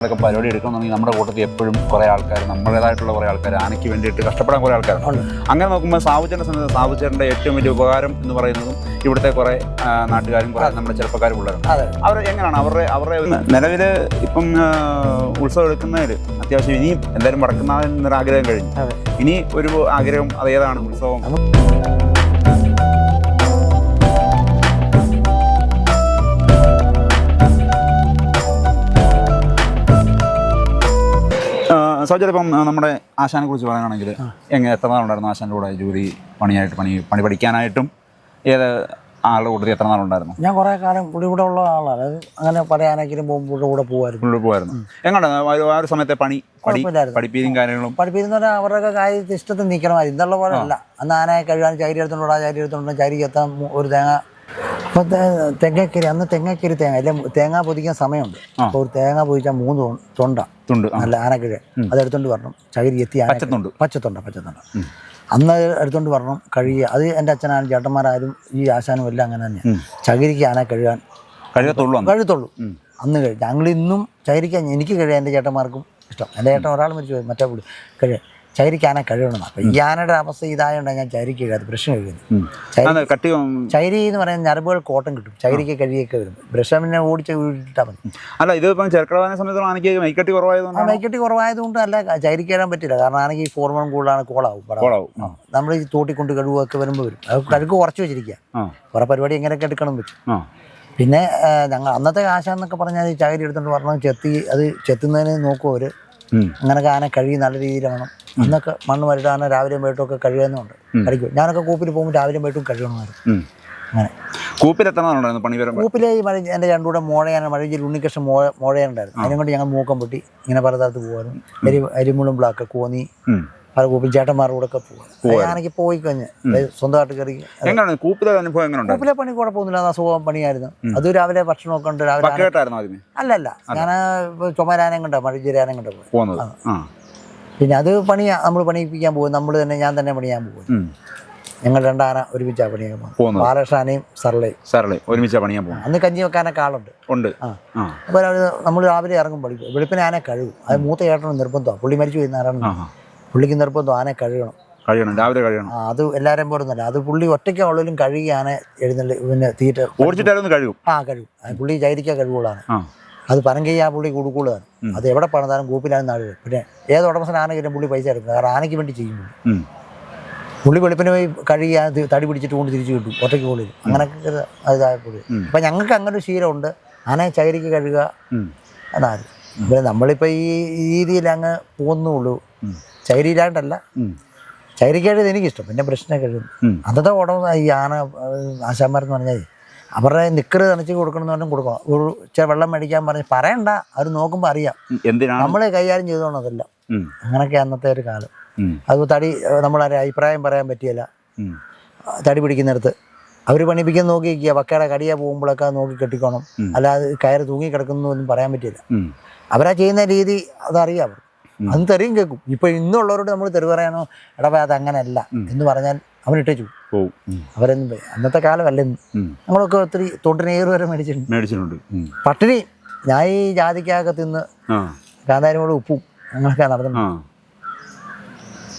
ഇതൊക്കെ പരിപാടി എടുക്കണമെന്നുണ്ടെങ്കിൽ നമ്മുടെ കൂട്ടത്തിൽ എപ്പോഴും കുറേ ആൾക്കാർ നമ്മുടേതായിട്ടുള്ള കുറേ ആൾക്കാർ ആനയ്ക്ക് വേണ്ടിയിട്ട് കഷ്ടപ്പെടാൻ കുറേ ആൾക്കാരുണ്ട് ഉണ്ട്. അങ്ങനെ നോക്കുമ്പോൾ സാവുചേട്ടന്റെ സമയത്ത് സാവുചേട്ടന്റെ ഏറ്റവും വലിയ ഉപകാരം എന്ന് പറയുന്നതും ഇവിടുത്തെ കുറേ നാട്ടുകാരും കുറേ നമ്മുടെ ചെറുപ്പക്കാരും പിള്ളേരും അവർ എങ്ങനെയാണ് അവരുടെ അവരുടെ നിലവിൽ ഇപ്പം ഉത്സവം എടുക്കുന്നതിൽ അത്യാവശ്യം ഇനിയും എന്തായാലും മടക്കുന്ന ആഗ്രഹം കഴിഞ്ഞു. ഇനി ഒരു ആഗ്രഹം അതേതാണ് ഉത്സവം? സൗജന്യം ഇപ്പം നമ്മുടെ ആശാനെ കുറിച്ച് പറയുകയാണെങ്കിൽ എങ്ങനെ എത്ര നാളുണ്ടായിരുന്നു ആശാന്റെ കൂടെ ജോലി പണിയായിട്ട് പണി പണി പഠിക്കാനായിട്ടും? ഏത് ആളുടെ കൂട്ടത്തിൽ എത്ര നാളുണ്ടായിരുന്നു? ഞാൻ കുറേ കാലം പുള്ളി കൂടെ ഉള്ള ആളാണ്. അങ്ങനെ പറയാനെങ്കിലും പോകുമ്പോൾ കൂടെ പോകുമായിരുന്നു പുള്ളി പോകുമായിരുന്നു എങ്ങനെയാണ് ആ ഒരു സമയത്തെ പണി. പഠിപ്പീരും കാര്യങ്ങളും? പഠിപ്പിക്കുന്നവരെ അവരുടെ കാര്യത്തിൽ ഇഷ്ടത്തിൽ നിൽക്കണമായിരുന്നു ഇന്നുള്ള പോലെ അല്ല. അന്ന് ആനയെ കഴുകാൻ എടുത്തുണ്ടോ ആ ചരി എടുത്തോണ്ട് ചാരി എത്താൻ ഒരു തേങ്ങ അപ്പോൾ തെങ്ങക്കരി അന്ന് തെങ്ങക്കരി തേങ്ങ അല്ലെ തേങ്ങ പൊതിക്കാൻ സമയമുണ്ട്. അപ്പോൾ ഒരു തേങ്ങ പൊതിച്ചാൽ മൂന്ന് തൊണ്ട. തുണ്ട് നല്ല ആനക്കിഴ. അതെടുത്തോണ്ട് വരണം. ചകിരി എത്തി പച്ചത്തുണ്ട്. പച്ചത്തൊണ്ട പച്ചത്തൊണ്ട. അന്ന് എടുത്തോണ്ട് വരണം കഴുകിയ. അത് എന്റെ അച്ഛനായാലും ചേട്ടന്മാരായാലും ഈ ആശാനും എല്ലാം അങ്ങനെ തന്നെയാണ് ചകിരിക്ക് ആന കഴുകാൻ കഴുകത്തുള്ളൂ കഴുകത്തുള്ളൂ. കഴുത്തുള്ളൂ അന്ന് കഴിയും ഞങ്ങൾ ഇന്നും ചകിരിക്കാൻ എനിക്ക് കഴിയാൻ എന്റെ ചേട്ടന്മാർക്കും ഇഷ്ടം. എന്റെ ചേട്ടൻ ഒരാൾ മരിച്ചു പോയി മറ്റേ പുള്ളി കഴിയാൻ ചകിരിക്ക് കഴിയണം അപ്പൊ ഈ ആനയുടെ അവസ്ഥ ഇതായതുകൊണ്ടാണ് ഞാൻ ചൈരിക്ക് കഴിയാതെ ബ്രഷ് ഉം, ചകിരി എന്ന് പറയുന്ന ഞരമ്പുകൾ കോട്ടം കിട്ടും. ചൈരിക്ക് കഴിയൊക്കെ വരും. ബ്രഷ് പിന്നെ ഓടിച്ച് വീട്ടിട്ടാൽ മതി. അല്ല ഇത് ഇപ്പം ചെറുക്കടവാനെ സംബന്ധിച്ചോളം ആനയ്ക്ക് മൈക്കട്ടി ആ കുറവായതുകൊണ്ടാണ് മൈക്കട്ടി കുറവായതുകൊണ്ട് അല്ല ചൈരിക്ക് കഴിയാൻ പറ്റില്ല. കാരണം ആണെങ്കിൽ ഈ ഫോർമോൺ കൂടുതലാണ് കോളാവും. നമ്മൾ ഈ തോട്ടിക്കൊണ്ട് കഴുകുമൊക്കെ വരുമ്പോൾ വരും. അത് കഴുക്ക് കുറച്ച് വെച്ചിരിക്കുക കുറെ പരിപാടി എങ്ങനെയൊക്കെ എടുക്കണം വെച്ചു. പിന്നെ ഞങ്ങൾ അന്നത്തെ കാശാന്നൊക്കെ എന്നൊക്കെ പറഞ്ഞാൽ ചകരി എടുത്തോണ്ട് പറഞ്ഞാൽ ചെത്തി അത് ചെത്തുന്നതിന് നോക്കും അവർ ഉം. അങ്ങനെയൊക്കെ ആന കഴുകി നല്ല രീതിയിൽ വേണം. അന്നൊക്കെ മണ്ണ് വരിടാന രാവിലെ വൈകിട്ടും ഒക്കെ കഴുകുന്നുണ്ട് കഴിക്കും ഞാനൊക്കെ കൂപ്പിൽ പോകുമ്പോൾ രാവിലെ വൈകിട്ടും കഴുകണമായിരുന്നു. അങ്ങനെ. കൂപ്പിൽ എത്ര നാളുണ്ടായിരുന്നു പണി വരുമ്പോൾ കൂപ്പിലെ ഈ മഴ എന്റെ രണ്ടുകൂടെ മോഴയാണ് മഴയിൽ ഉണ്ണിക്കൃഷ്ണൻ മോഴ മോഴയുണ്ടായിരുന്നു അതിനെ കൊണ്ട് ഞങ്ങൾ മൂക്കം പൊട്ടി ഇങ്ങനെ പല സ്ഥലത്ത് പോകുമായിരുന്നു അരി അരിമുളും ബ്ലാക്ക് കോന്നി പല കൂപ്പിൽ ചേട്ടന്മാരുടെ കൂടെ ഒക്കെ പോയി കഴിഞ്ഞ്. സ്വന്തമായിട്ട് കയറി എങ്ങനെയാണ് കൂപ്പിലെ അനുഭവം എങ്ങനെ ഉണ്ടായിരുന്നു കൂപ്പിലെ പണി കുഴപ്പമൊന്നുമില്ല. അത് അസുഖം പണിയായിരുന്നു. അത് രാവിലെ ഭക്ഷണമൊക്കെ ഉണ്ട്. രാവിലെ അല്ലല്ല. ഞാൻ ചുമരാനം കണ്ട മഴജിരാനം കണ്ട പോകുന്നത് പിന്നെ അത് പണി നമ്മൾ പണിയിപ്പിക്കാൻ പോകും. നമ്മൾ തന്നെ ഞാൻ തന്നെ പണിയാൻ പോകും. ഞങ്ങൾ രണ്ടാന ഒരുമിച്ചാണ് പണിയാൻ പോകും പോകുന്നത്. ബാലകൃഷ്ണനെയും സർലയും സാറല്ലേ ഒരുമിച്ചാ പണിയാൻ പോകും അന്ന് കഞ്ഞി വെക്കാനൊക്കെ ആളുണ്ട്. ഉണ്ട്. ആ. അപ്പോൾ നമ്മൾ രാവിലെ ഇറങ്ങും പഠിക്കും വെളുപ്പിനെ ആന കഴുകും. അത് മൂത്ത ചേട്ടനും നിർബന്ധമാണ് പുള്ളി മരിച്ചു പോയി ആ. പുള്ളിക്ക് നിർബന്ധം ആനെ കഴുകണം. കഴിയണം രാവിലെ കഴിയണം ആ അത് എല്ലാവരും പോലൊന്നുമല്ല. അത് പുള്ളി ഒറ്റയ്ക്ക് ഉള്ളിലും കഴുകി ആനെ എഴുന്നള്ളി പിന്നെ തീറ്റ ഓടിച്ചിട്ടായിരുന്നു കഴുകും? ആ കഴുകും. അത് പുള്ളി ചൈരിക്ക കഴിവുകളാണ് ആ. അത് പനങ്കി ആ പുള്ളി കൊടുക്കുള്ളതാണ് അത് എവിടെ പണിതാലും കൂപ്പിലാണ് നാട് പിന്നെ ഏത് ഉടമസ്ഥൻ കയറ്റും പുള്ളി പൈസ എടുക്കും. കാരണം ആനയ്ക്ക് വേണ്ടി ചെയ്യും പുള്ളി. ഉം. പുള്ളി വെളുപ്പിന് പോയി കഴുകി ആ തി- തടി പിടിച്ചിട്ട് കൊണ്ട് തിരിച്ചു കിട്ടും ഒറ്റയ്ക്ക് പുള്ളി അങ്ങനെയൊക്കെ ഒരു ഇതായ പുള്ളി. ഉം. അപ്പം ഞങ്ങൾക്ക് അങ്ങനെ ഒരു ശീലമുണ്ട്. ആനയെ ചകരിക്ക് കഴുകുക. ഉം. അതാണ് പിന്നെ നമ്മളിപ്പോൾ ഈ രീതിയിൽ അങ്ങ് പോകുന്നുള്ളൂ. ചൈരിയിലാണ്ടല്ല ഉം. എനിക്കിഷ്ടം. പിന്നെ പ്രശ്നം കഴിയും. അന്നത്തെ ഉടമ ഈ ആന ആശാന്മാരെന്ന് പറഞ്ഞാൽ അവരുടെ നിക്കറ് നനച്ച് കൊടുക്കണമെന്ന് പറഞ്ഞാൽ കൊടുക്കാം. ഒരു ഇച്ചിരി വെള്ളം മേടിക്കാൻ പറഞ്ഞ് പറയണ്ട. അവർ നോക്കുമ്പോൾ അറിയാം. നമ്മൾ കൈകാര്യം ചെയ്തോണതല്ല അതെല്ലാം. അങ്ങനെയൊക്കെ അന്നത്തെ ഒരു കാലം. അത് തടി നമ്മളൊരു അഭിപ്രായം പറയാൻ പറ്റിയല്ല. തടി പിടിക്കുന്നിടത്ത്. അവർ പണിപ്പിക്കാൻ നോക്കി നിൽക്കുക വക്കയുടെ കടിയാ പോകുമ്പോഴൊക്കെ നോക്കി കെട്ടിക്കോണം. അല്ലാതെ കയറ് തൂങ്ങി കിടക്കുന്നു കിടക്കുന്നൊന്നും പറയാൻ പറ്റില്ല. അവരാ ചെയ്യുന്ന രീതി അതറിയാം അവർ അന്ന് തെറിയും കേൾക്കും. ഇപ്പൊ ഇന്നുള്ളവരോട് നമ്മൾ തെറി പറയാനോ എടാ അത് അങ്ങനെയല്ല എന്ന് പറഞ്ഞാൽ അവൻ ഇട്ടേച്ചു പോകും. അവരൊന്നും. അന്നത്തെ കാലമല്ല ഇന്ന്? നമ്മളൊക്കെ ഒത്തിരി തൊണ്ടിനേറ് വരെ മേടിച്ചിട്ടുണ്ട്. പട്ടിണി. ഞാൻ ഈ ജാതിക്കകത്ത് തിന്ന് കാന്താരിമോട് ഉപ്പും അങ്ങനെയൊക്കെ നടന്നു ആ.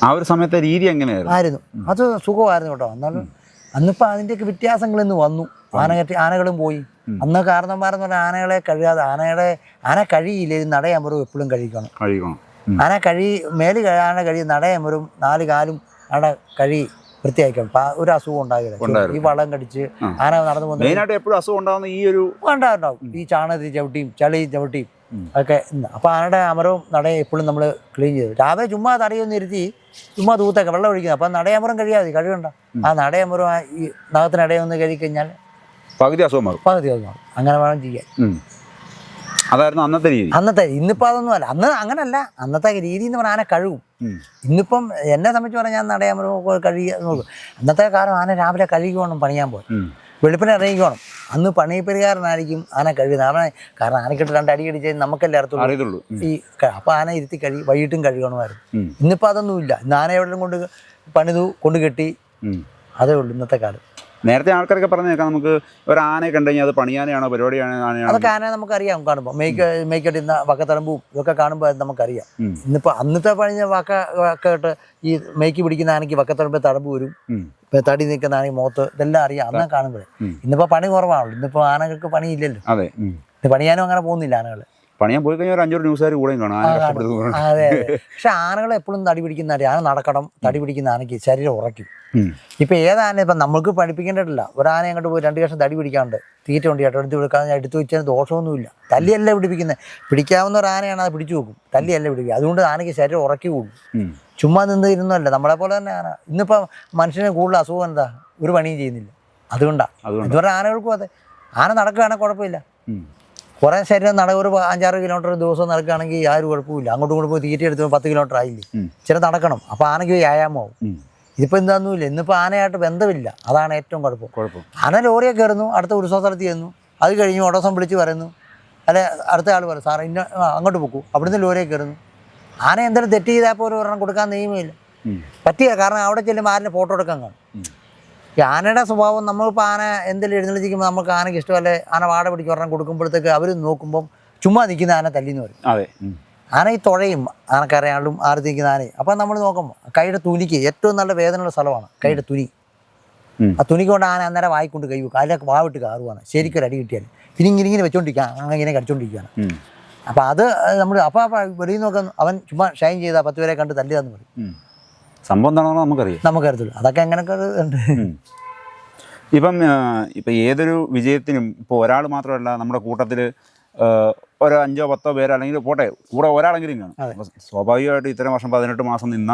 ആ ഒരു സമയത്തെ രീതി എങ്ങനെയായിരുന്നു? ആയിരുന്നു. അത് സുഖമായിരുന്നു കേട്ടോ. എന്നാലും അന്നിപ്പോൾ അതിന്റെയൊക്കെ വ്യത്യാസങ്ങൾ ഇന്ന് വന്നു ആനകറ്റി ആനകളും പോയി. അന്ന് കാരണന്മാരെന്ന് പറഞ്ഞാൽ ആനകളെ കഴിയാതെ ആനയുടെ ആന കഴിയില്ല ഇത് നടയമ്പറും എപ്പോഴും കഴിക്കണം കഴിക്കണം ആന കഴി മേൽ ആന കഴി നടയമ്പറും നാല് കാലും ആന കഴി വൃത്തിയാക്കണം ഒരു അസുഖം ഉണ്ടാകില്ല. ഈ വളം കടിച്ച് ആന നടന്നു പോകുന്നത് എപ്പോഴും അസുഖം ഉണ്ടാകുന്ന ഈ ഒരു ഉണ്ടാകും ഈ ചാണകത്തിൽ ചവിട്ടിയും ചളി ചവിട്ടിയും ഇന്ന്. അപ്പോൾ ആനയുടെ അമരവും നടയും എപ്പോഴും നമ്മൾ ക്ലീൻ ചെയ്തു. രാവിലെ ചുമ്മാ തടയൊന്നും ഇരുത്തി ചുമ്മാ തൂത്തൊക്കെ വെള്ളം ഒഴിക്കുന്നത് അപ്പം നടയമരം കഴിയാതെ കഴിവുണ്ട? ആ നടയമരം ആ ഈ നഖത്തിനിടയൊന്ന് കഴിക്കഴിഞ്ഞാൽ പകുതി അസുഖം മാറും. പകുതി ഒന്നും അങ്ങനെ വേണം ചെയ്യാൻ. അതായിരുന്നു അന്നത്തെ രീതി. അന്നത്തെ ഇന്നിപ്പോൾ അതൊന്നും അല്ല. അന്ന് അങ്ങനല്ല. അന്നത്തെ രീതി എന്ന് പറഞ്ഞാൽ ആന കഴുകും. ഇന്നിപ്പം എന്നെ സംബന്ധിച്ച് പറഞ്ഞാൽ കഴുകിയ കഴുകി നോക്കും അന്നത്തെ കാലം ആന രാവിലെ കഴുകി വേണം പണിയാൻ പോയി. വെളുപ്പിന് ഇറങ്ങിക്കോണം അന്ന് പണിപ്പരികാരനായിരിക്കും ആന കഴുകുന്നത്. ആന കാരണം ആനക്കിട്ട് രണ്ട് അടി കടിച്ചാൽ നമുക്കല്ലേ അറിയത്തുള്ളൂ. ഈ അപ്പോൾ ആന ഇരുത്തി കഴി വൈകിട്ടും കഴുകണമായിരുന്നു. ഇന്നിപ്പോൾ അതൊന്നുമില്ല. ഇന്ന് ആന എവിടെയും കൊണ്ട് പണിതു കൊണ്ട് കെട്ടി അതേ ഉള്ളൂ ഇന്നത്തെ കാലം. നേരത്തെ ആൾക്കാരൊക്കെ പറഞ്ഞു കേൾക്കാം. നമുക്ക് ഒരു ആന കണ്ടു കഴിഞ്ഞാൽ അത് പണിയാനാണോ പരിപാടിയാണോ ആനയാണോ? അതൊക്കെ ആന നമുക്കറിയാം കാണുമ്പോൾ മേയ്ക്ക് മേയ്ക്കടിയുന്ന വക്കത്തടമ്പും ഇതൊക്കെ കാണുമ്പോൾ നമുക്കറിയാം. ഇന്നിപ്പോൾ അന്നത്തെ പണിഞ്ഞ വക്ക ഒക്കെ ഇട്ട് ഈ മേയ്ക്ക് പിടിക്കുന്ന ആനയ്ക്ക് വക്കത്തടമ്പ് തടമ്പ് വരും. ഇപ്പം തടി നിൽക്കുന്ന ആനയ്ക്ക് മുഖത്ത് ഇതെല്ലാം അറിയാം. അന്നാ കാണുമ്പോഴേ. ഇന്നിപ്പോൾ പണി കുറവാണല്ലോ. ഇന്നിപ്പോൾ ആനകൾക്ക് പണിയില്ലല്ലോ. പണിയാനും അങ്ങനെ പോകുന്നില്ല ആനകൾ പണിയാൻ പോയി കഴിഞ്ഞാൽ ഒരു അഞ്ഞൂറ് ന്യൂസുകാർ കൂടെയും കാണാം. ആന അതെ അതെ. പക്ഷെ ആനകൾ എപ്പോഴും തടി പിടിക്കുന്ന ആന നടക്കണം തടി പിടിക്കുന്ന ആനയ്ക്ക് ശരീരം ഉറക്കും. ഇപ്പൊ ഏതാന ഇപ്പൊ നമ്മൾക്ക് പഠിപ്പിക്കേണ്ടതില്ല. ഒരാന അങ്ങോട്ട് പോയി രണ്ട് കഷ്ണം തടി പിടിക്കാണ്ട് തീറ്റ ഉണ്ട് ചേട്ടാ എടുത്ത് കൊടുക്കാതെ എടുത്തു വെച്ചാൽ ദോഷമൊന്നുമില്ല. തല്ലിയല്ല പിടിപ്പിക്കുന്നത് പിടിക്കാവുന്ന ഒരു ആനയാണ് അത് പിടിച്ചു വെക്കും. തല്ലിയല്ല പിടിക്കുക അതുകൊണ്ട് ആനയ്ക്ക് ശരീരം ഉറക്കി കൂടും ചുമ്മാ നിന്ന് ഇരുന്നല്ല നമ്മളെ പോലെ തന്നെ ആന. ഇന്നിപ്പോൾ മനുഷ്യന് കൂടുതൽ അസുഖം എന്താ? ഒരു പണിയും ചെയ്യുന്നില്ല. അതുകൊണ്ടാണ് അതുകൊണ്ടാ. ഇതുവരെ ആനകൾക്കും അതെ. ആന നടക്കുകയാണെങ്കിൽ കുഴപ്പമില്ല. കുറേ ശരീരം നട ഒരു അഞ്ചാറ് കിലോമീറ്റർ ദിവസം നടക്കുകയാണെങ്കിൽ യാതൊരു കുഴപ്പമില്ല അങ്ങോട്ടും ഇങ്ങോട്ട് പോയി തീറ്റി എടുത്ത് പത്ത് കിലോമീറ്റർ ആയില്ലേ. ചില നടക്കണം. അപ്പോൾ ആനയ്ക്ക് വ്യായാമമാവും. ഇതിപ്പോൾ എന്താണെന്നില്ല ഇന്നിപ്പോൾ ആനയായിട്ട് ബന്ധമില്ല. അതാണ് ഏറ്റവും കുഴപ്പം. കുഴപ്പം. ആന ലോറിയെ കയറുന്നു അടുത്ത ഉത്സവ സ്ഥലത്ത് ചെന്നു. അത് കഴിഞ്ഞ് ഓടോസം വിളിച്ച് പറയുന്നു. അല്ലെ അടുത്ത ആൾ പറയും സാറേ ഇന്ന അങ്ങോട്ട് പോക്കൂ. അവിടുന്ന് ലോറിയെ കയറുന്നു. ആന എന്തെങ്കിലും തെറ്റ് ചെയ്താൽ പോലും ഒരെണ്ണം കൊടുക്കാൻ നിയമമില്ല. പറ്റിയ കാരണം അവിടെ ചെല്ലുമ്പോൾ ആരുടെ ഫോട്ടോ എടുക്കാൻ കാണും. ഈ ആനയുടെ സ്വഭാവം നമ്മളിപ്പോൾ ആന എന്തെങ്കിലും എഴുന്നള്ളിച്ചിരിക്കുമ്പോൾ നമുക്ക് ആനയ്ക്ക് ഇഷ്ടമല്ലേ ആന വാട പിടിച്ച് ഒരെണ്ണം കൊടുക്കുമ്പോഴത്തേക്ക് അവർ നോക്കുമ്പം ചുമ്മാ നിൽക്കുന്ന ആന തല്ലിന്ന് പറയും. അതെ. ആന ഈ തുഴയും ആനക്കറിയാളും ആറ് നിൽക്കുന്ന ആനയും. അപ്പം നമ്മൾ നോക്കുമ്പോൾ കൈയുടെ തുനിക്ക് ഏറ്റവും നല്ല വേദനയുള്ള സ്ഥലമാണ് കൈയുടെ തുനി. ആ തുണിക്ക് കൊണ്ട് ആന അന്നേരം വായിക്കൊണ്ട് കൈ വെക്കും. അതിലൊക്കെ വാവിട്ട് കാറുവാണ്. ശരിക്കും ഒരു അടി കിട്ടിയാൽ പിന്നെ ഇങ്ങനെ ഇങ്ങനെ വെച്ചോണ്ടിരിക്കുക അങ്ങനെ ഇങ്ങനെ കടിച്ചോണ്ടിരിക്കുകയാണ്. അപ്പം അത് നമ്മൾ അപ്പം വെളിയിൽ നോക്കാൻ അവൻ ചുമ്മാ ഷൈൻ ചെയ്താൽ പത്ത് പേരെ കണ്ട് തല്ലിയതെന്ന് പറയും. സംഭവം എന്താണെന്ന് നമുക്കറിയാം. നമുക്കറിയത്തില്ല അതൊക്കെ എങ്ങനെയൊക്കെ ഉണ്ട്. ഇപ്പം ഇപ്പം ഏതൊരു വിജയത്തിനും ഇപ്പോൾ ഒരാൾ മാത്രമല്ല നമ്മുടെ കൂട്ടത്തിൽ ഒരു അഞ്ചോ പത്തോ പേര് അല്ലെങ്കിൽ പോട്ടെ കൂടെ ഒരാളെങ്കിലും കാണും. അപ്പോൾ സ്വാഭാവികമായിട്ട് ഇത്രയും വർഷം പതിനെട്ട് മാസം നിന്ന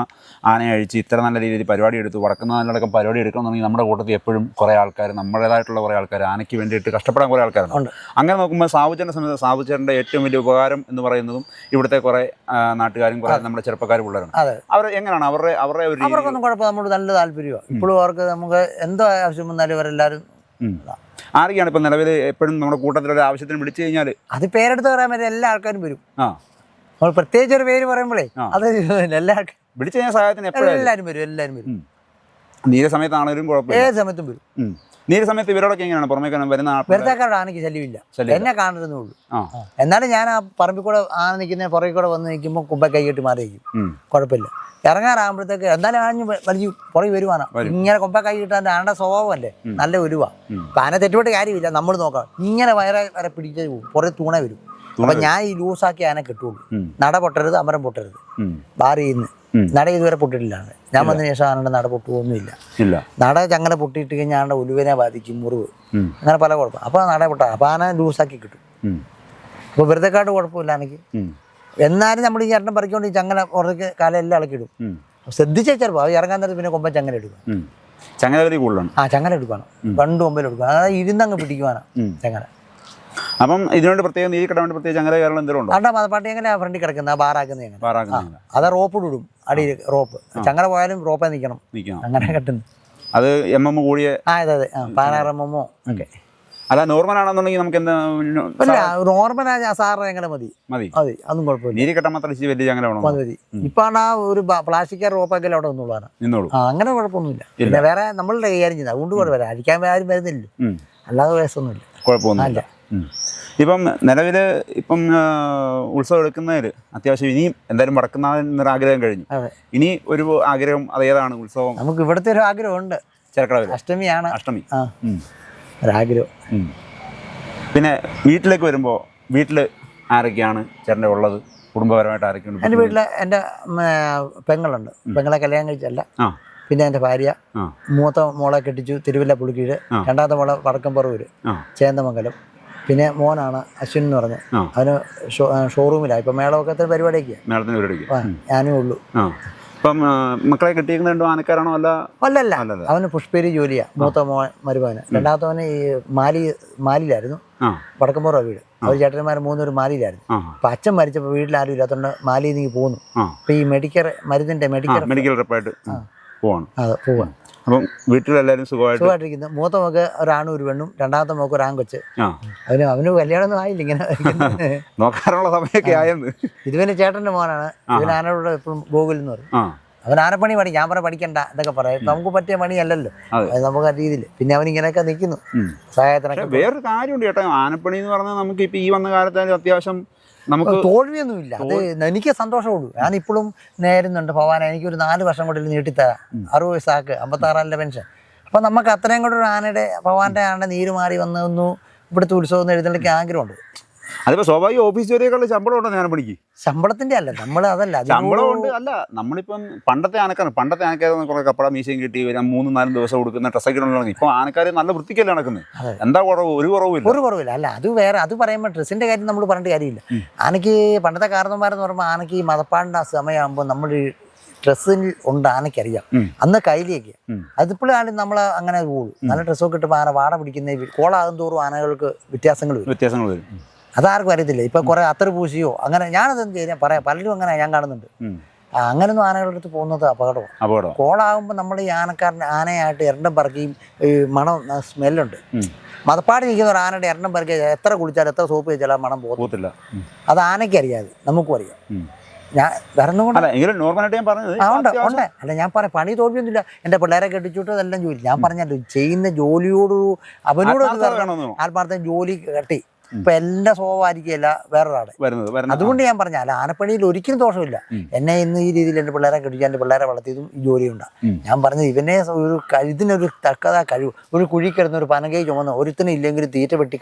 ആനയെ അഴിച്ച് ഇത്ര നല്ല രീതിയിൽ പരിപാടി എടുത്തു വടക്കുന്ന നാളിലടക്കം പരിപാടി എടുക്കണമെന്നുണ്ടെങ്കിൽ നമ്മുടെ കൂട്ടത്തിൽ എപ്പോഴും കുറേ ആൾക്കാർ നമ്മുടേതായിട്ടുള്ള കുറേ ആൾക്കാർ ആനയ്ക്ക് വേണ്ടിയിട്ട് കഷ്ടപ്പെടാൻ കുറേ ആൾക്കാരുണ്ട്. അങ്ങനെ നോക്കുമ്പോൾ സാവുചേട്ടന്റെ സമയത്ത് ഏറ്റവും വലിയ ഉപകാരം എന്ന് പറയുന്നതും ഇവിടുത്തെ കുറേ നാട്ടുകാരും കുറേ നമ്മുടെ ചെറുപ്പക്കാരും പിള്ളേരാണ് അവർ എങ്ങനെയാണ്? അവരുടെ അവരുടെ ഒരു അവർക്കൊന്നും കുഴപ്പമില്ല. നമ്മൾ നല്ല താല്പര്യമാണ്. ഇപ്പോഴും അവർക്ക് നമുക്ക് എന്തോ ആവശ്യം വന്നാലും ഇവരെല്ലാവരും. ആരൊക്കെയാണ് ഇപ്പം നിലവിൽ എപ്പോഴും നമ്മുടെ കൂട്ടത്തിൽ ഒരു ആവശ്യത്തിന് വിളിച്ചു കഴിഞ്ഞാൽ അത് പേരെടുത്ത് പറയാൻ പറ്റും എല്ലാ ആൾക്കാരും വരും. ആ. നമ്മൾ പ്രത്യേകിച്ച് ഒരു പേര് പറയുമ്പോഴേ. അത് എല്ലാ ആൾക്കാരും വിളിച്ചു കഴിഞ്ഞാൽ സഹായത്തിന് എപ്പോഴും എല്ലാവരും വരും എല്ലാവരും വരും. നീല സമയത്താണെങ്കിലും കുഴപ്പമില്ല. ഏത് സമയത്തും വരും. നീല സമയത്ത് ഇവരോടൊക്കെ എങ്ങനെയാണ് പുറമേക്ക് വരുന്ന വെറുതെക്കാരുടെ ആനയ്ക്ക് ശല്യമില്ല. എന്നെ കാണരുതേ ഉള്ളൂ. എന്നാലും ഞാൻ ആ പറമ്പിൽ കൂടെ ആന നിൽക്കുന്ന പുറകിൽ കൂടെ വന്ന് നിൽക്കുമ്പോൾ കുമ്പ കൈയിട്ട് മാറി നിൽക്കും ഉം. കുഴപ്പമില്ല. ഇറങ്ങാറാകുമ്പോഴത്തേക്ക് എന്തായാലും ആഞ്ഞ് വലിയ പുറകെ വരുവാണ് ഇങ്ങനെ കൊമ്പ കൈ കിട്ടാൻ ആനയുടെ സ്വഭാവമല്ലേ? നല്ല ഒരുവാ ഉം. അപ്പം ആന തെറ്റുപെട്ട് കാര്യമില്ല. നമ്മൾ നോക്കാം. ഇങ്ങനെ വയറെ വരെ പിടിച്ച് പോകും. പുറകെ തൂണ വരും. അപ്പം ഞാൻ ഈ ലൂസാക്കി ആന കിട്ടുള്ളൂ. നട പൊട്ടരുത് അമരം പൊട്ടരുത്. ബാറിയിൽ ഉം. നട ഇതുവരെ പൊട്ടിട്ടില്ലാണ് ഞാൻ വന്നതിന് ശേഷം ആനയുടെ നട പൊട്ടുകയൊന്നുമില്ല ഇല്ല. നട ചങ്ങനെ പൊട്ടിയിട്ട് കഴിഞ്ഞാൽ ആനയുടെ ഉലുവിനെ ബാധിക്കും മുറിവ്. അങ്ങനെ പല കുഴപ്പം. അപ്പോൾ നട പൊട്ട. അപ്പോൾ ആന ലൂസാക്കി കിട്ടും. അപ്പൊ അപ്പോൾ വെറുതെക്കാട് കുഴപ്പമില്ല എനിക്ക്. എന്നാലും നമ്മൾ ഈ ചേട്ടൻ പറിക്കൊണ്ട് ഈ ചങ്ങല പുറത്തേക്ക് കാലെല്ലാം ഇളക്കിയിടും. ശ്രദ്ധിച്ചാൽ ചിലപ്പോൾ അത് ഇറങ്ങാൻ നേരത്ത് പിന്നെ കൊമ്പൻ ചങ്ങല എടുക്കുക ചങ്ങല ആ ചങ്ങല എടുക്കുകയാണ് രണ്ട് കൊമ്പൽ എടുക്കണം അതായത് ഇരുന്നങ്ങ് പിടിക്കുവാനാണ്. ചങ്ങല. അപ്പം ഇതിനോട് പ്രത്യേകം നീതി കിട്ടാൻ വേണ്ടി പ്രത്യേകിച്ച് അങ്ങനെ കേരളം എന്തെങ്കിലും ഉണ്ടോ? അണ്ട മതപ്പാട്ടി എങ്ങനെ ഫ്രണ്ടിൽ കിടക്കുന്ന ബാറാക്കുന്ന പാറാക്കുന്നില്ല അത് റോപ്പ് ഇടും അടി റോപ്പ്. ചങ്ങല പോയാലും റോപ്പേ നിൽക്കണം അങ്ങനെ കെട്ടുന്നു. അത് എം എം കൂടിയ ആ അതെ അതെ. ആ പാനാറമ്മോ ഒക്കെ. അല്ല നോർമൽ ആണെന്നുണ്ടെങ്കിൽ നമുക്ക് എന്താ നോർമൽ ആ സാറ് എങ്ങനെ മതി. മതി. മതി അതും കുഴപ്പമില്ല. നീരി കെട്ടാൻ മാത്രം വലിയ ചങ്ങല വേണം? മതി ഇപ്പാണ് ആ ഒരു പ്ലാസ്റ്റിക് റോപ്പൊക്കെ അവിടെ ഒന്നുള്ളതാണ് നിന്നോളൂ. അങ്ങനെ കുഴപ്പമൊന്നുമില്ല. പിന്നെ വേറെ നമ്മളുടെ കൈകാര്യം ചെയ്യുന്നത് അതുകൊണ്ട് കുഴപ്പമില്ല. അടിക്കാൻ ആരും വരുന്നില്ലല്ലോ അല്ലാതെ വയസ്സൊന്നുമില്ല കുഴപ്പമൊന്നുമില്ല. ഇപ്പം നിലവിൽ ഇപ്പം ഉത്സവം എടുക്കുന്നതിൽ അത്യാവശ്യം ഇനിയും എന്തായാലും വടക്കുന്നാഥൻ ആഗ്രഹം കഴിഞ്ഞു. ഇനി ഒരു ആഗ്രഹം അതേതാണ് ഉത്സവം? നമുക്ക് ഇവിടുത്തെ ഒരു ആഗ്രഹമുണ്ട്. ചിരക്കട വരും അഷ്ടമിയാണ്. അഷ്ടമി. ഒരാഗ്രഹം. പിന്നെ വീട്ടിലേക്ക് വരുമ്പോൾ വീട്ടിൽ ആരൊക്കെയാണ് ചേട്ടന്റെ ഉള്ളത്? കുടുംബപരമായിട്ട് ആരൊക്കെയുണ്ട്? എന്റെ വീട്ടിൽ എന്റെ പെങ്ങളുണ്ട്. പെങ്ങളെ കല്യാണം കഴിച്ചല്ല പിന്നെ എന്റെ ഭാര്യ. മൂത്ത മോളെ കെട്ടിച്ചു. തിരുവല്ല പുളിക്കീഴ്. രണ്ടാമത്തെ മോളെ വടക്കമ്പറൂര് ആ. ചേന്ദമംഗലം പിന്നെ മോനാണ് അശ്വിൻ എന്ന് പറഞ്ഞ്. അവന് ഷോ ഷോറൂമിലാണ് ഇപ്പം മേളമൊക്കെ എത്ര പരിപാടിയൊക്കെയാണ് മേഡത്തിന് പരിപാടിക്ക് ഞാനേ ഉള്ളൂ. ഇപ്പം മക്കളെ കിട്ടിയിരിക്കുന്ന രണ്ടും ആനക്കാരാണോ അല്ല? അല്ലല്ല. അവന് പുഷ്പേരി ജോലിയാ. മൂത്ത മോ മരുമോന് രണ്ടാമത്തവന് ഈ മാലി മാലിയിലായിരുന്നു. വടക്കമ്പോറ വീട്. അവർ ചേട്ടന്മാർ മൂന്നൂർ മാലിയിലായിരുന്നു. അപ്പൊ അച്ഛൻ മരിച്ചപ്പോൾ വീട്ടിൽ ആരും ഇല്ലാത്തതുകൊണ്ട് മാലിയിൽ പോകുന്നു പോന്നു. ആ. ഈ മെഡിക്കൽ മരുന്നിന്റെ മെഡിക്കൽ മെഡിക്കൽ റെപ്പായിട്ട് പോവാണ്. അതെ പോവാൻ അപ്പം വീട്ടിലെല്ലാവരും സുഖമായിട്ട് സുഖമായിട്ടിരിക്കുന്നു. മൂത്ത മോക്ക് ഒരാണും ഒരു പെണ്ണും രണ്ടാമത്തെ മോക്ക് ഒരു കൊച്ച് ആ. അവന് അവന് കല്യാണമൊന്നും ആയില്ല ഇങ്ങനെ. നോക്കാനുള്ള സമയമൊക്കെ ആയെന്ന്. ഇത് പിന്നെ ചേട്ടന്റെ മോനാണ്. ഇവൻ ആനോട് എപ്പോഴും ഗോകുൽ എന്ന് പറയും അവൻ ആനപ്പണി പണി ഞാൻ പറ പഠിക്കണ്ട എന്നൊക്കെ പറയാം. നമുക്ക് പറ്റിയ പണിയല്ലല്ലോ. അല്ലല്ലോ അത് നമുക്ക് ആ രീതിയിൽ. പിന്നെ അവൻ ഇങ്ങനെയൊക്കെ നിൽക്കുന്നു. സഹായത്തിനൊക്കെ വേറൊരു കാര്യമുണ്ട് ചേട്ടാ. ആനപ്പണി എന്ന് പറഞ്ഞാൽ നമുക്ക് ഇപ്പൊ ഈ വന്ന കാലത്തായാലും അത്യാവശ്യം നമുക്ക് തോൽവിയൊന്നുമില്ല. അത് എനിക്ക് സന്തോഷമുള്ളൂ. ഞാൻ ഇപ്പോഴും നേരുന്നുണ്ട്. ഭവാന എനിക്കൊരു നാല് വർഷം കൂടി നീട്ടിത്തരാം. അറുപത് വയസ്സാക്ക്. അമ്പത്താറാലിന്റെ പെൻഷൻ. അപ്പം നമുക്ക് അത്രയും കൂടെ ഒരു ആനയുടെ ഭവാന്റെ ആനയുടെ നീര് മാറി വന്നു. ഇവിടുത്തെ ഉത്സവം എഴുന്നള്ളിക്ക് ആഗ്രഹമുണ്ട്. അതിപ്പോ സ്വാഭാവിക ഓഫീസ് ജോലിയേക്കാളും ശമ്പളം ഉണ്ടോ ഞാൻ പണിക്ക്? ശമ്പളത്തിന്റെ അല്ല നമ്മൾ അതല്ല ശമ്പളം ഉണ്ട്. അല്ല നമ്മളിപ്പം പണ്ടത്തെ ആനക്കാർ പണ്ടത്തെ ആനക്കാർ കുറെ കപ്പട മീശയും കിട്ടി മൂന്നും നാലും ദിവസം കൊടുക്കുന്ന ഡ്രസ്സൊക്കെ നടക്കുന്നത് ഇപ്പൊ ആനക്കാർ നല്ല വൃത്തിക്കല്ലേ നടക്കുന്നത്. എന്താ കുറവ്? ഒരു കുറവില്ല ഒരു കുറവില്ല. അല്ല അത് വേറെ അത് പറയുമ്പോൾ ഡ്രസ്സിന്റെ കാര്യം നമ്മൾ പറഞ്ഞിട്ട് കാര്യമില്ല. ആനയ്ക്ക് പണ്ടത്തെ കാരണന്മാരെന്ന് പറയുമ്പോൾ ആനയ്ക്ക് ഈ മതപ്പാടിന്റെ ആ സമയമാകുമ്പോൾ നമ്മൾ ഡ്രസ്സിൽ ഉണ്ട് ആനയ്ക്കറിയാം. അറിയാം അന്ന് കയ്യിലേക്ക്. അതിപ്പോഴാണ് നമ്മൾ അങ്ങനെ പോകും നല്ല ഡ്രസ്സൊക്കെ ഇട്ട് ആന വാട പിടിക്കുന്ന കോളാകും തോറും ആനകൾക്ക് വ്യത്യാസങ്ങൾ വരും. വ്യത്യാസങ്ങൾ വരും. അതാർക്കും അറിയത്തില്ല. ഇപ്പൊ കുറെ അത്ര പൂശിയോ അങ്ങനെ ഞാനത് ചെയ്യാൻ പറയാം പലരും അങ്ങനെ ഞാൻ കാണുന്നുണ്ട്. അങ്ങനെ ഒന്നും അങ്ങനൊന്നും ആനകളുടെ അടുത്ത് പോകുന്നത് അപകടമാണ് അപകടം കോളാകുമ്പോൾ നമ്മൾ ഈ ആനക്കാരന്റെ ആനയായിട്ട് എരണ്ടം പറക്കുകയും ഈ മണം സ്മെല്ലുണ്ട്. മതപ്പാടി നിൽക്കുന്ന ഒരു ആനയുടെ എരണ്ടം പെറുക്കി എത്ര കുളിച്ചാലും എത്ര സോപ്പ് വെച്ചാലും മണം പോകത്തില്ല. അത് ആനയ്ക്ക് അറിയാതെ നമുക്കും അറിയാം. ഞാൻ വേറൊന്നും ഉണ്ട് ഉണ്ട്. അല്ല ഞാൻ പറയാം പണി തോൽവിയൊന്നുമില്ല എന്റെ പിള്ളേരെ കെട്ടിച്ചിട്ട് അതെല്ലാം ജോലി. ഞാൻ പറഞ്ഞല്ലോ ചെയ്യുന്ന ജോലിയോട് അവനോട്? ആത്മാർത്ഥം ജോലി കെട്ടി. ഇപ്പൊ എന്റെ സ്വഭാവമായിരിക്കില്ല വേറൊരാൾ. വരുന്നത് അതുകൊണ്ട് ഞാൻ പറഞ്ഞ അല്ല ആനപ്പണിയിൽ ഒരിക്കലും ദോഷമില്ല. എന്നെ ഇന്ന് ഈ രീതിയിൽ എന്റെ പിള്ളേരെ കെട്ടിച്ച് എന്റെ പിള്ളേരെ വളർത്തിയതും ഈ ജോലിയുണ്ടാ. ഞാൻ പറഞ്ഞത് ഇവനെ ഒരു ഇതിനൊരു തക്കതാ കഴിവ്. ഒരു കുഴി കിടന്ന് ഒരു പനകൈ ചുമന്ന് ഒരുത്തനും ഇല്ലെങ്കിൽ തീറ്റ വെട്ടി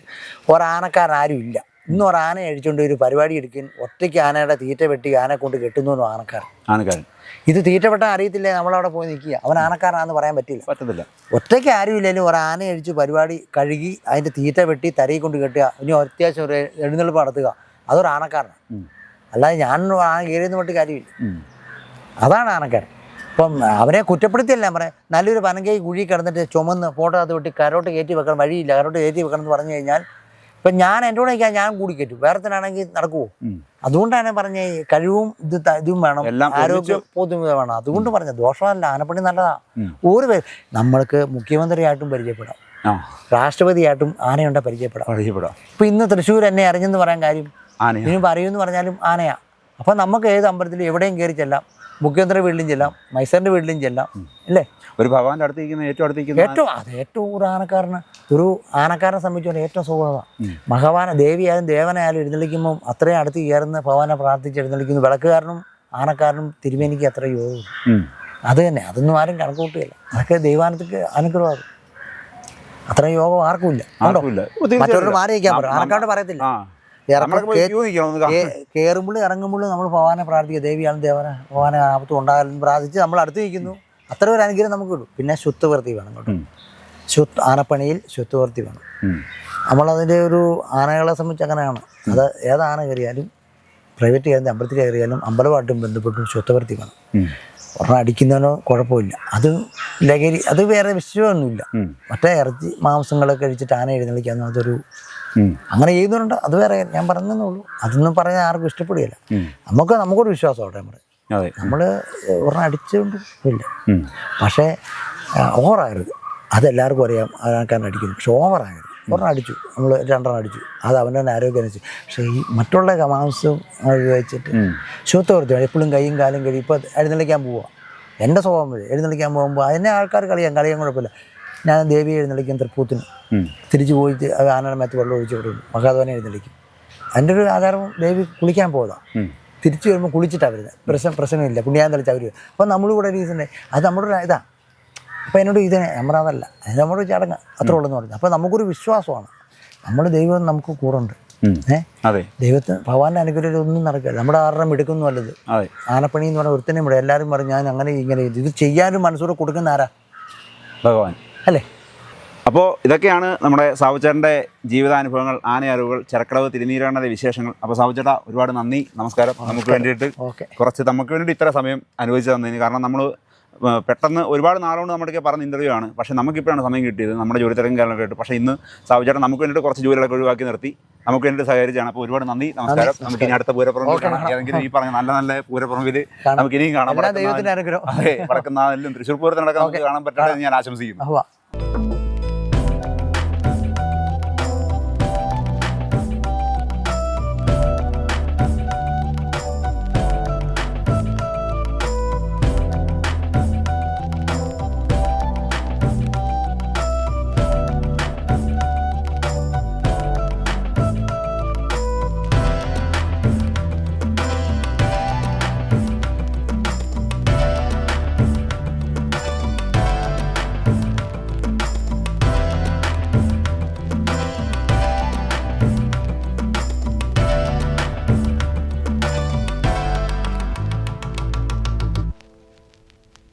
ഒരാനക്കാരൻ ആരും ഇല്ല. ഇന്ന് ഒരു ആന അഴിച്ചുകൊണ്ട് ഒരു പരിപാടി എടുക്കും ഒറ്റയ്ക്ക് ആനയുടെ തീറ്റ വെട്ടി ആനെ കൊണ്ട് കെട്ടുന്നു ആനക്കാരൻ. ആനക്കാരൻ. ഇത് തീറ്റ വെട്ടാൻ അറിയത്തില്ലേ? നമ്മളവിടെ പോയി നിൽക്കുക. അവൻ ആനക്കാരനാന്ന് പറയാൻ പറ്റില്ല. പറ്റത്തില്ല. ഒറ്റയ്ക്ക് ആരുമില്ലെങ്കിലും ഒരു ആന അഴിച്ച് പരിപാടി കഴുകി അതിന്റെ തീറ്റ വെട്ടി തരയിൽ കൊണ്ട് കെട്ടുക. ഇനി അത്യാവശ്യം ഒരു എഴുന്നള്ളിപ്പ് നടത്തുക. അതൊരു ആനക്കാരനാണ്. അല്ലാതെ ഞാൻ ആന കയറിയെന്ന് പറ്റി കാര്യമില്ല. അതാണ് ആനക്കാരൻ. അപ്പം അവനെ കുറ്റപ്പെടുത്തിയല്ല പറയാം നല്ലൊരു പനങ്കൈ കുഴി കിടന്നിട്ട് ചുമന്ന് ഫോട്ടോ അത് വെട്ടി കരോട്ട് കയറ്റി വെക്കണം. വഴിയില്ല. കരോട്ട് കയറ്റി വെക്കണം എന്ന് പറഞ്ഞു കഴിഞ്ഞാൽ ഇപ്പം ഞാൻ എന്റെ കൂടെ നിൽക്കാൻ ഞാൻ കൂടി കയറ്റും. വേറെത്തിനാണെങ്കിൽ നടക്കുമോ ഉം. അതുകൊണ്ടാണ് പറഞ്ഞ കഴിവും ഇത് ഇതും വേണം. ആരോഗ്യം പോത്തും വേണം. അതുകൊണ്ട് പറഞ്ഞ ദോഷമല്ല. ആനപ്പണി നല്ലതാ. ഒരു പേര് നമ്മൾക്ക് മുഖ്യമന്ത്രിയായിട്ടും പരിചയപ്പെടാം. രാഷ്ട്രപതിയായിട്ടും ആനയുണ്ട പരിചയപ്പെടാം. പരിചയപ്പെടാം. ഇപ്പം ഇന്ന് തൃശ്ശൂർ എന്നെ അറിഞ്ഞെന്ന് പറയാൻ കാര്യം ഇനി പറയൂന്ന് പറഞ്ഞാലും ആനയാ. അപ്പം നമുക്ക് ഏത് അമ്പലത്തിലും എവിടെയും കയറി ചെല്ലാം. മുഖ്യമന്ത്രി വീട്ടിലും ചെല്ലാം മൈസറിന്റെ വീട്ടിലും ചെല്ലാം അല്ലേ? ഒരു ഭഗവാന്റെ അടുത്ത് ഇരിക്കുന്ന ഏറ്റവും അടുത്ത് ഇരിക്കുന്ന ഏറ്റവും അത് ഏറ്റവും ഒരു ആനക്കാരന് ഒരു ആനക്കാരനെ സംബന്ധിച്ചോണ്ട് ഏറ്റവും സുഖമാണ് ഭഗവാനെ ദേവിയായാലും ദേവനായാലും എഴുന്നള്ളിക്കുമ്പം അത്രയും അടുത്ത് കയറുന്ന ഭഗവാനെ പ്രാർത്ഥിച്ച് എഴുന്നള്ളിക്കുന്നു വിളക്കുകാരനും ആനക്കാരനും തിരുമേനിക്ക് അത്ര യോഗം. അത് തന്നെ അതൊന്നും ആരും കണക്ക് കൂട്ടുകയില്ല അതൊക്കെ ദൈവാനത്തേക്ക് അനുഗ്രഹമാണ്. അത്ര യോഗം ആർക്കും ഇല്ല. ഉണ്ടോ? ആർക്കുമില്ല. തീർച്ചയായിട്ടും മറ്റവരോട് ഇല്ല. മാറി നിൽക്കാൻ പറയും ആനക്കാട് പറയത്തില്ല. ആ ഇറങ്ങുമ്പോൾ നമ്മൾ ഭഗവാനെ പ്രാർത്ഥിക്കുക ദേവിയാണ് ദേവന ഭഗവാനെ ആപത്ത് ഉണ്ടാകാനും പ്രാർത്ഥിച്ച് നമ്മൾ അടുത്ത് നിൽക്കുന്നു. അത്ര ഒരു അനുഗ്രഹം നമുക്ക് കിട്ടും പിന്നെ ശുദ്ധവൃത്തി വേണം കേട്ടോ. ശുദ്ധ ആനപ്പണിയിൽ ശുദ്ധവൃത്തി വേണം. നമ്മളതിന്റെ ഒരു ആനകളെ സംബന്ധിച്ച് അങ്ങനെയാണ്. അത് ഏത് ആന കയറിയാലും പ്രൈവറ്റ് കയറി അമ്പലത്തിൽ കയറിയാലും അമ്പലമായിട്ടും ബന്ധപ്പെട്ടും ശുദ്ധവൃത്തി വേണം. ഒരെണ്ണം അടിക്കുന്നതിനോ കുഴപ്പമില്ല. അത് ലഹരി അത് വേറെ വിഷയമൊന്നുമില്ല. മറ്റേ ഇറച്ചി മാംസങ്ങളൊക്കെ കഴിച്ചിട്ട് ആന എഴുന്നള്ളിക്കാന്ന് അതൊരു. അങ്ങനെ ചെയ്യുന്നവരുണ്ട്. അത് വേറെ ഞാൻ പറഞ്ഞതേ ഉള്ളൂ. അതൊന്നും പറഞ്ഞാൽ ആർക്കും ഇഷ്ടപ്പെടുകയില്ല. നമുക്ക് നമുക്കൊരു വിശ്വാസമാട്ടെ നമ്മുടെ. നമ്മൾ ഒരെണ്ണം അടിച്ചുകൊണ്ട് ഇല്ല. പക്ഷേ ഓവറാകരുത്. അതെല്ലാവർക്കും അറിയാം. ആൾക്കാരൻ അടിക്കുന്നു. പക്ഷെ ഓവറാകരുത്. ഒരെണ്ണം അടിച്ചു. നമ്മൾ രണ്ടെണ്ണം അടിച്ചു. അത് അവന്റെ തന്നെ ആരോഗ്യം അനുസരിച്ച്. പക്ഷേ ഈ മറ്റുള്ള മാംസം വെച്ചിട്ട് ഉം. ശുദ്ധവൃത്തി എപ്പോഴും കൈയും കാലും കഴിയും ഇപ്പോൾ എഴുന്നള്ളിക്കാൻ പോവുക എന്റെ സ്വഭാവം എഴുന്നള്ളിക്കാൻ പോകുമ്പോൾ അതിനെ ആൾക്കാർ കളിയാം. കളിയാൻ കുഴപ്പമില്ല. ഞാൻ ദേവിയെ എഴുന്നള്ളിക്കും തൃപ്പൂത്തിന്. തിരിച്ചു പോയിട്ട് അത് ആനയുടെ മേത്ത് വെള്ളം ഒഴിച്ചു വിടും മഹാദേവനെ എഴുന്നള്ളിക്കും. എന്റെ ഒരു ആധാരം ദേവി കുളിക്കാൻ പോയതാണ് തിരിച്ചു വരുമ്പോൾ കുളിച്ചിട്ടാണ് വരുന്നത് പ്രശ്നം പ്രശ്നമില്ല. പുണ്യാൻ തളിച്ച അവർ അപ്പോൾ നമ്മളിവിടെ റീസൺ അത് നമ്മുടെ ഒരു ഇതാണ് അപ്പോൾ എന്നോട് ഇത് നമ്മുടെ അതല്ല അത് നമ്മുടെ ഒരു ചടങ്ങ്. അത്ര ഉള്ളെന്ന് പറഞ്ഞു. അപ്പോൾ നമുക്കൊരു വിശ്വാസമാണ്. നമ്മൾ ദൈവം നമുക്ക് കൂടുണ്ട് ഉണ്ട് അതെ. ദൈവത്തിന് ഭഗവാന്റെ അനുഗ്രഹം ഒന്നും നടക്കില്ല. നമ്മുടെ ആരുടെ എടുക്കുന്നു അല്ലത്. ആനപ്പണി എന്ന് പറഞ്ഞാൽ ഒരുത്തനും ഇവിടെ എല്ലാവരും പറഞ്ഞു ഞാൻ അങ്ങനെ ഇങ്ങനെ ഇത് ചെയ്യാനും മനസ്സോടെ കൊടുക്കുന്ന ആരാ? ഭഗവാൻ. അല്ലേ? അപ്പോൾ ഇതൊക്കെയാണ് നമ്മുടെ സാവുച്ചേട്ടന്റെ ജീവിതാനുഭവങ്ങൾ ആനയറിവുകൾ ചെറക്കടവ് തിരുനീരാണയുടെ വിശേഷങ്ങൾ. അപ്പോൾ സാവുചേട്ടാ ഒരുപാട് നന്ദി നമസ്കാരം. നമുക്ക് വേണ്ടിയിട്ട് കുറച്ച് നമുക്ക് വേണ്ടിയിട്ട് ഇത്ര സമയം അനുവദിച്ചു തന്നതിന് കാരണം നമ്മൾ പെട്ടെന്ന് ഒരുപാട് നാളുകൊണ്ട് നമ്മുടെ പറഞ്ഞ ഇന്റർവ്യൂ ആണ്. പക്ഷേ നമുക്കിപ്പോഴാണ് സമയം കിട്ടിയത്. നമ്മുടെ ജോലി തിരക്കും കാര്യങ്ങളൊക്കെ ആയിട്ട്. പക്ഷേ ഇന്ന് സാവുചേട്ടൻ നമുക്ക് വേണ്ടിയിട്ട് കുറച്ച് ജോലികളൊക്കെ ഒഴിവാക്കി നിർത്തി. നമുക്ക് വേണ്ടിയിട്ട് സഹകരിച്ചാണ്. അപ്പോൾ ഒരുപാട് നന്ദി നമസ്കാരം. നമുക്ക് ഇനി അടുത്ത പൂരപ്പുറമ്പിൽ ഏതെങ്കിലും ഈ പറഞ്ഞ നല്ല നല്ല പൂരപ്പുറമ്പിൽ. നമുക്ക് ഇനിയും കാണാം. എല്ലാ വടക്കുന്നാഥൻ- ദൈവത്തിന്റെ അനുഗ്രഹം അതെ വടക്കുന്നാഥനിലും തൃശ്ശൂർ പൂരത്തിനടക്കം നമുക്ക് കാണാൻ എന്ന് ഞാൻ ആശംസിക്കുന്നു. Bye.